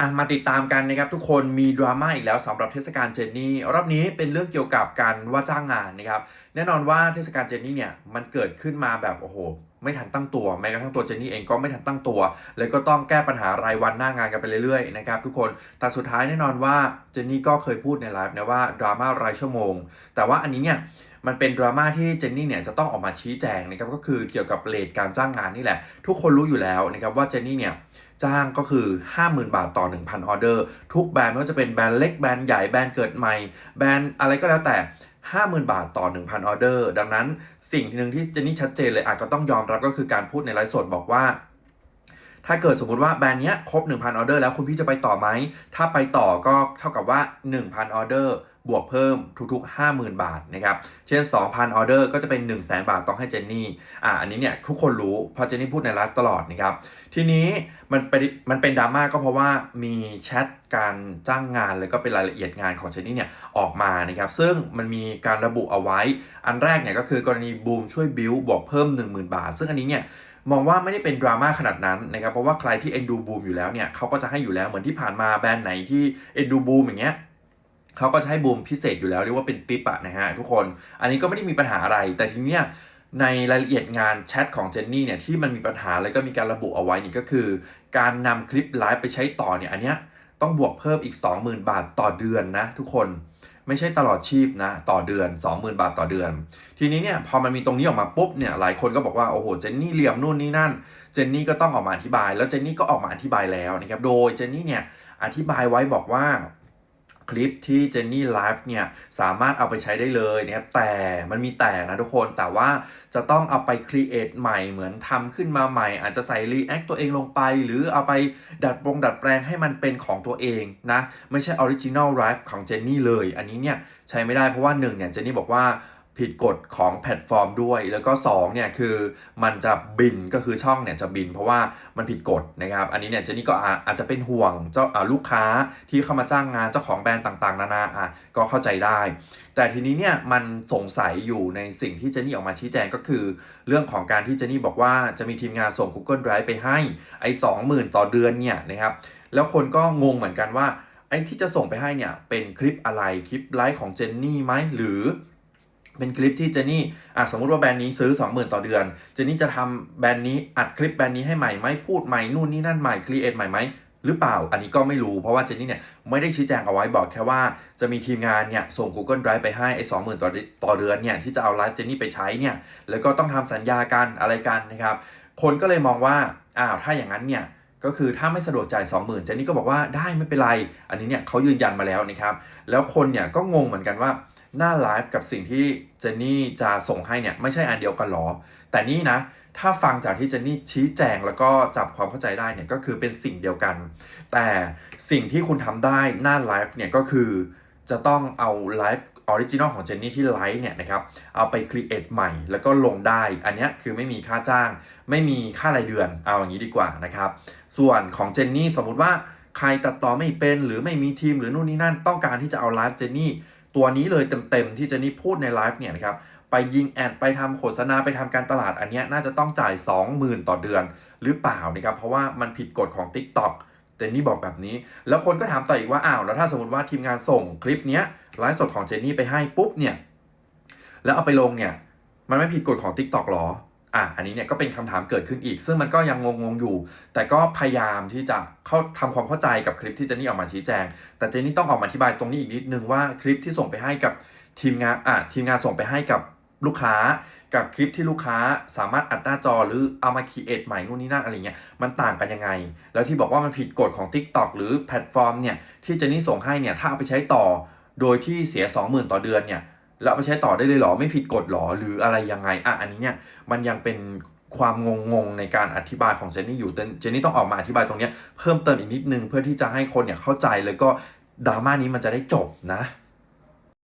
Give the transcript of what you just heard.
อะมาติดตามกันนะครับทุกคนมีดราม่าอีกแล้วสำหรับเทศกาลเจนนี่รอบนี้เป็นเรื่องเกี่ยวกับการว่าจ้างงานนะครับแน่นอนว่าเทศกาลเจนนี่เนี่ยมันเกิดขึ้นมาแบบโอ้โหไม่ทันตั้งตัว แม้กระทั่งตัวเจนนี่เองก็ไม่ทันตั้งตัว เลยก็ต้องแก้ปัญหารายวันหน้างานกันไปเรื่อยๆนะครับทุกคนแต่สุดท้ายแน่นอนว่าเจนนี่ก็เคยพูดในไลฟ์นะว่าดราม่ารายชั่วโมง แต่ว่าอันนี้เนี่ยมันเป็นดราม่าที่เจนนี่เนี่ยจะต้องออกมาชี้แจงนะครับก็คือเกี่ยวกับเลทการจ้างงานนี่แหละ ทุกคนรู้อยู่แล้วนะครับว่าเจนนี่เนี่ยจ้างก็คือ 50,000 บาทต่อ 1,000 ออเดอร์ ทุกแบรนด์ไม่ว่าจะเป็นแบรนด์เล็กแบรนด์ใหญ่แบรนด์เกิดใหม่ แบรนด์อะไรก็แล้วแต่ 50,000 บาทต่อ 1,000 ออเดอร์ ดังนั้นสิ่งหนึ่งที่เจนนี่ชัดเจนเลยอาจก็ต้องยอมรับก็คือการพูดในไลฟ์สดบอกว่า ถ้าเกิดสมมติว่าแบรนด์เนี้ยครบ 1,000 ออเดอร์แล้วคุณพี่จะไปต่อไหม ถ้าไปต่อก็เท่ากับว่า 1,000 ออเดอร์ บวกเพิ่มทุกๆ 50,000 บาทนะครับ เช่น 2,000 ออเดอร์ก็จะเป็น 100,000 บาทต้องให้เจนนี่ อ่า อันนี้เนี่ยทุกคนรู้เพราะเจนนี่พูดในไลฟ์ตลอดนะครับ ทีนี้มันเป็นมันเป็นดราม่าก็เพราะว่ามีแชทการจ้างงานแล้วก็เป็นรายละเอียดงานของเจนนี่เนี่ยออกมานะครับ ซึ่งมันมีการระบุเอาไว้ อันแรกเนี่ยก็คือกรณีบูมช่วยบิวบวกเพิ่ม 10,000 บาท ซึ่งอันนี้เนี่ยมองว่าไม่ได้เป็นดราม่าขนาดนั้นนะครับ เพราะว่าใครที่เอ็นดูบูมอยู่แล้วเนี่ยเขาก็จะให้อยู่แล้วเหมือนที่ผ่านมาแบรนด์ไหนที่เอ็นดูบูมอย่างเงี้ย เขาก็จะให้บูมพิเศษอยู่แล้วเรียกว่าเป็นปิ๊บอะนะฮะทุกคน อันนี้ก็ไม่ได้มีปัญหาอะไร แต่ทีเนี้ยในรายละเอียดงานแชทของเจนนี่เนี่ยที่มันมีปัญหาแล้วก็มีการระบุเอาไว้นี่ก็คือ การนำคลิปไลฟ์ไปใช้ต่อเนี่ยอันเนี้ยต้องบวกเพิ่มอีก 20,000 บาทต่อเดือนนะทุกคนไม่ใช่ตลอดชีพนะต่อเดือน 20,000 บาทต่อเดือน ทีนี้เนี่ยพอมันมีตรงนี้ออกมาปุ๊บเนี่ยหลายคนก็บอกว่าโอ้โหเจนนี่เหลี่ยมนู่นนี่นั่นเจนนี่ก็ต้องออกมาอธิบาย แล้วเจนนี่ก็ออกมาอธิบายแล้วนะครับโดยเจนนี่เนี่ยอธิบายไว้บอกว่า คลิปที่เจนนี่ไลฟ์เนี่ยสามารถเอาไปใช้ได้เลยนะครับแต่มันมีแต่นะทุกคนแต่ว่าจะต้องเอาไปครีเอทใหม่เหมือนทำขึ้นมาใหม่ อาจจะใส่รีแอคตัวเองลงไป หรือเอาไปดัดปรงดัดแปลงให้มันเป็นของตัวเองนะ ไม่ใช่ออริจินอลไลฟ์ของเจนนี่เลย อันนี้เนี่ยใช้ไม่ได้เพราะว่าหนึ่งเนี่ยเจนนี่บอกว่า ผิดกฎของแพลตฟอร์มด้วย แล้วก็2เนี่ยคือมันจะบินก็คือช่องเนี่ยจะบินเพราะว่ามันผิดกฎนะครับ อันนี้เนี่ยเจนนี่ก็อาอาจจะเป็นห่วงเจ้าลูกค้าที่เข้ามาจ้างงานเจ้าของแบรนด์ต่างๆ นานาอะก็เข้าใจได้ แต่ทีนี้เนี่ยมันสงสัยอยู่ในสิ่งที่เจนนี่ออกมาชี้แจงก็คือ เรื่องของการที่เจนนี่บอกว่าจะมีทีมงานส่ง Google Drive ไปให้ไอ้20,000ต่อเดือนเนี่ยนะครับแล้วคนก็งงเหมือนกันว่าไอ้ที่จะส่งไปให้เนี่ยเป็นคลิปอะไรคลิปไลฟ์ของเจนนี่ไหมหรือ เป็นคลิปที่เจนี่อะสมมติว่าแบรนด์นี้ซื้อ 20,000 ต่อเดือน เจนี่จะทำแบรนด์นี้อัดคลิปแบรนด์นี้ให้ใหม่ไหมพูดใหม่นู่นนี่นั่นใหม่ครีเอทใหม่ไหมหรือเปล่า อันนี้ก็ไม่รู้ เพราะว่าเจนนี่เนี่ยไม่ได้ชี้แจงเอาไว้บอกแค่ว่าจะมีทีมงานเนี่ยส่ง Google Drive ไปให้ไอ้20,000ต่อเดือนต่อเดือนเนี่ยที่จะเอาไลฟ์เจนนี่ไปใช้เนี่ยแล้วก็ต้องทำสัญญากันอะไรกันนะครับ คนก็เลยมองว่าอ้าวถ้าอย่างนั้นเนี่ยก็คือถ้าไม่สะดวกจ่าย20,000เจนนี่ก็บอกว่าได้ไม่เป็นไร อันนี้เนี่ยเขายืนยันมาแล้วนะครับ แล้วคนเนี่ยก็งงเหมือนกันว่า หน้าไลฟ์กับสิ่งที่เจนนี่จะส่งให้เนี่ยไม่ใช่อันเดียวกันหรอ แต่นี่นะ ถ้าฟังจากที่เจนนี่ชี้แจงแล้วก็จับความเข้าใจได้เนี่ยก็คือเป็นสิ่งเดียวกัน แต่สิ่งที่คุณทำได้หน้าไลฟ์เนี่ยก็คือจะต้องเอาไลฟ์ออริจินอลของเจนนี่ที่ไลฟ์เนี่ยนะครับ เอาไปครีเอทใหม่แล้วก็ลงได้ อันนี้คือไม่มีค่าจ้าง ไม่มีค่ารายเดือน เอาอย่างนี้ดีกว่านะครับ ส่วนของเจนนี่สมมุติว่าใครตัดต่อไม่เป็นหรือไม่มีทีมหรือนู่นนี่นั่นต้องการที่จะเอาไลฟ์เจนนี่ ตัวนี้เลยเต็มๆที่เจนนี่พูดในไลฟ์เนี่ยนะครับไปยิงแอดไปทำโฆษณาไปทำการตลาดอันนี้น่าจะต้องจ่าย 20,000 ต่อเดือนหรือเปล่านะครับเพราะว่ามันผิดกฎของ TikTok เจนนี่บอกแบบนี้ แล้วคนก็ถามต่ออีกว่าอ้าวแล้วถ้าสมมติว่าทีมงานส่งคลิปเนี้ยไลฟ์สดของเจนนี่ไปให้ปุ๊บเนี่ยแล้วเอาไปลงเนี่ยมันไม่ผิดกฎของ TikTok หรอ อะอันนี้เนี่ยก็เป็นคำถามเกิดขึ้นอีก ซึ่งมันก็ยังงงๆอยู่ แต่ก็พยายามที่จะเข้าทำความเข้าใจกับคลิปที่เจนนี่ออกมาชี้แจง แต่เจนนี่ต้องออกมาอธิบายตรงนี้อีกนิดนึงว่าคลิปที่ส่งไปให้กับทีมงานอะทีมงานส่งไปให้กับลูกค้ากับคลิปที่ลูกค้าสามารถอัดหน้าจอหรือเอามาคีเอทใหม่นู่นนี่นั่นอะไรเงี้ยมันต่างกันยังไง แล้วที่บอกว่ามันผิดกฎของ TikTok หรือแพลตฟอร์มเนี่ยที่เจนนี่ส่งให้เนี่ยถ้าเอาไปใช้ต่อ โดยที่เสีย 20,000 ต่อเดือนเนี่ย แล้วไปใช้ต่อได้เลยเหรอไม่ผิดกฎหรอหรืออะไรยังไงอะอันนี้เนี่ยมันยังเป็นความงงงๆในการอธิบายของเจนนี่อยู่เจนนี่ต้องออกมาอธิบายตรงนี้เพิ่มเติมอีกนิดนึงเพื่อที่จะให้คนเนี่ยเข้าใจแล้วก็ดราม่านี้มันจะได้จบนะ